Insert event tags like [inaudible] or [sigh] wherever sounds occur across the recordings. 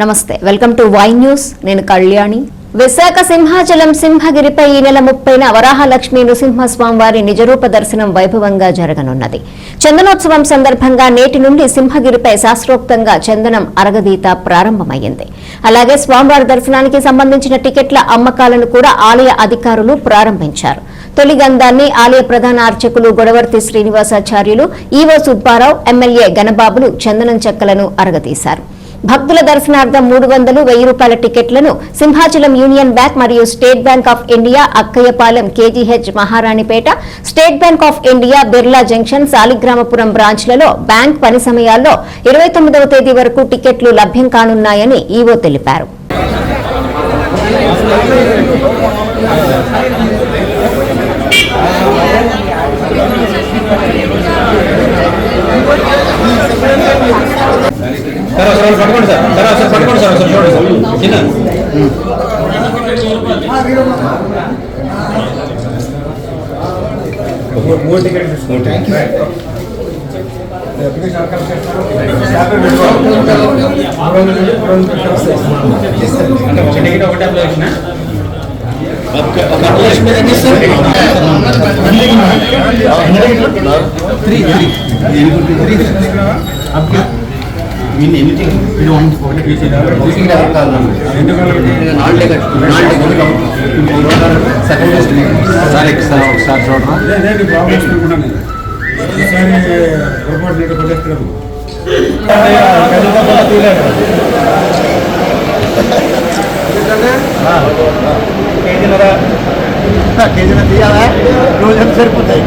నమస్తే welcome to Y news. నేను కళ్యాణి. విశాఖ సింహాచలం సింహగిరిపై ఈ నెల ముప్పైన వరాహలక్ష్మి నృసింహస్వామి వారి నిజరూప దర్శనం వైభవంగా జరగనున్నది. చందనోత్సవం సందర్భంగా నేటి నుండి సింహగిరిపై శాస్త్రోక్తంగా చందనం అరగదీత ప్రారంభమైంది. అలాగే స్వామివారి దర్శనానికి సంబంధించిన టికెట్ల అమ్మకాలను కూడా ఆలయ అధికారులు ప్రారంభించారు. తొలి గంధాన్ని ఆలయ ప్రధాన అర్చకులు గొడవర్తి శ్రీనివాసాచార్యులు ఈవో సుబ్బారావు ఎమ్మెల్యే గణబాబులు చందనం చెక్కలను అరగతీశారు భక్తుల దర్శనార్థం మూడు వందలు వెయ్యి రూపాయల టికెట్లను సింహాచలం యూనియన్ బ్యాంక్ మరియు state bank of India Akkayyapalem KGH Maharanipeta state bank of India Birla junction Saligramapuram బ్రాంచ్లలో bank పని సమయాల్లో ఇరవై తొమ్మిదవ తేదీ వరకు టికెట్లు లభ్యం కానున్నాయని ఈవో తెలిపారు. పట్టుకోండి సార్. సార్ ఒకసారి పట్టుకోండి సార్ ఒకసారి చూడండి సార్. కింద. మూడు టికెట్స్ మూడు అంటే ఒక టికెట్ ఒకటే అప్లై చేసిన mean anything you want for booking sir sir ఒకసారి చూడరా కేజీన తీయాలా? రోజు సరిపోతాయి.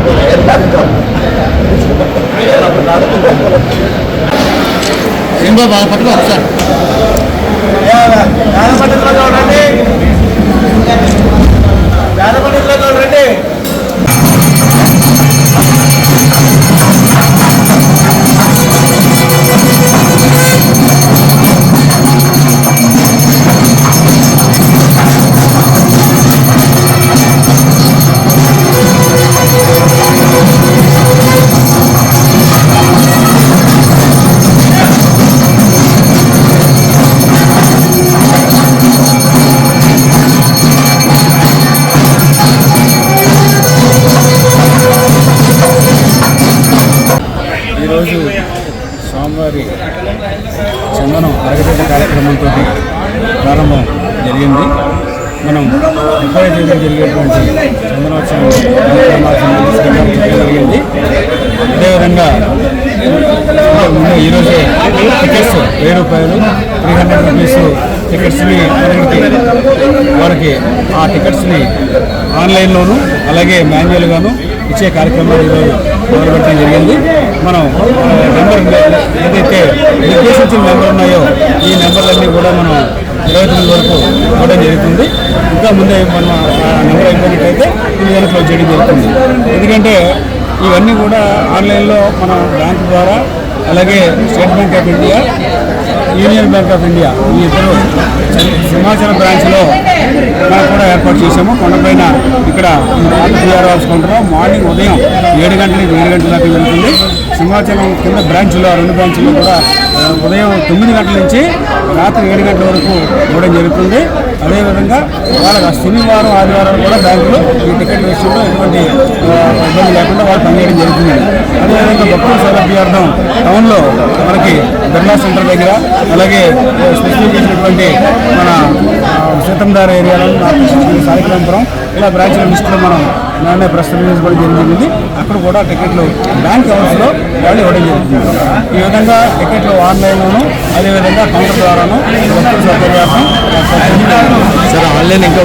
[laughs] [laughs] ఏం బాబా పట్టుకో స్వామివారి చందనం అరగదీత కార్యక్రమంతో ప్రారంభం జరిగింది. మనం ముప్పై తేదీ జరిగేటువంటి చందనోత్సవం జరిగింది. అదేవిధంగా ఈరోజు టికెట్స్ వెయ్యి రూపాయలు త్రీ హండ్రెడ్ రూపీస్ టికెట్స్ని అందరికీ వారికి ఆ టికెట్స్ని ఆన్లైన్లోను అలాగే మాన్యువల్గాను ఇచ్చే కార్యక్రమాలు ఈరోజు మొదలుపెట్టడం జరిగింది. మనం నెంబర్ ఏదైతే నిర్దేశించిన నెంబర్ ఉన్నాయో ఈ నెంబర్లన్నీ కూడా మనం ఇరవై తొమ్మిది వరకు ఇవ్వడం జరుగుతుంది. ఇంకా ముందే మనం ఆ నెంబర్ అయిపోయినట్టయితే ఇది క్లోజ్ చేయడం జరుగుతుంది. ఎందుకంటే ఇవన్నీ కూడా ఆన్లైన్లో మనం బ్యాంక్ ద్వారా అలాగే state bank of India union bank of India ఈ ఇద్దరు సింహాచలం బ్రాంచ్లో మనం కూడా ఏర్పాటు చేశాము. కొండపైన ఇక్కడ టీఆర్ హౌస్ కౌంటర్లో మార్నింగ్ ఉదయం ఏడు గంటల నుంచి ఏడు గంటల దాకా జరుగుతుంది సింహాచలం కింద బ్రాంచ్లో రెండు బ్రాంచ్లో కూడా ఉదయం తొమ్మిది గంటల నుంచి రాత్రి ఏడు గంటల వరకు ఇవ్వడం జరుగుతుంది. అదేవిధంగా వాళ్ళ శనివారం ఆదివారం కూడా బ్యాంకులో ఈ టికెట్ విషయంలో ఎటువంటి ఇబ్బంది లేకుండా వాళ్ళు పనిచేయడం జరుగుతుంది. అదేవిధంగా భక్తుల సౌలభ్యార్థం టౌన్లో మనకి బిర్లా సెంటర్ దగ్గర అలాగే స్పెషల్ చేసినటువంటి మన ఆ, ఏరియాలో సాయిగ్రామపురం ఇలా బ్రాంచ్ల లిస్టులో మనం నాణ్య ప్రస్తుతం కూడా జరిగింది. అక్కడ కూడా టికెట్లు బ్యాంక్ అకౌంట్స్లో వాళ్ళు ఇవ్వడం జరుగుతుంది ఈ విధంగా టికెట్లు ఆన్లైన్లోను అదేవిధంగా కౌంటర్ ద్వారాను సౌకర్యార్థం సార్ ఆన్లైన్ ఇంకా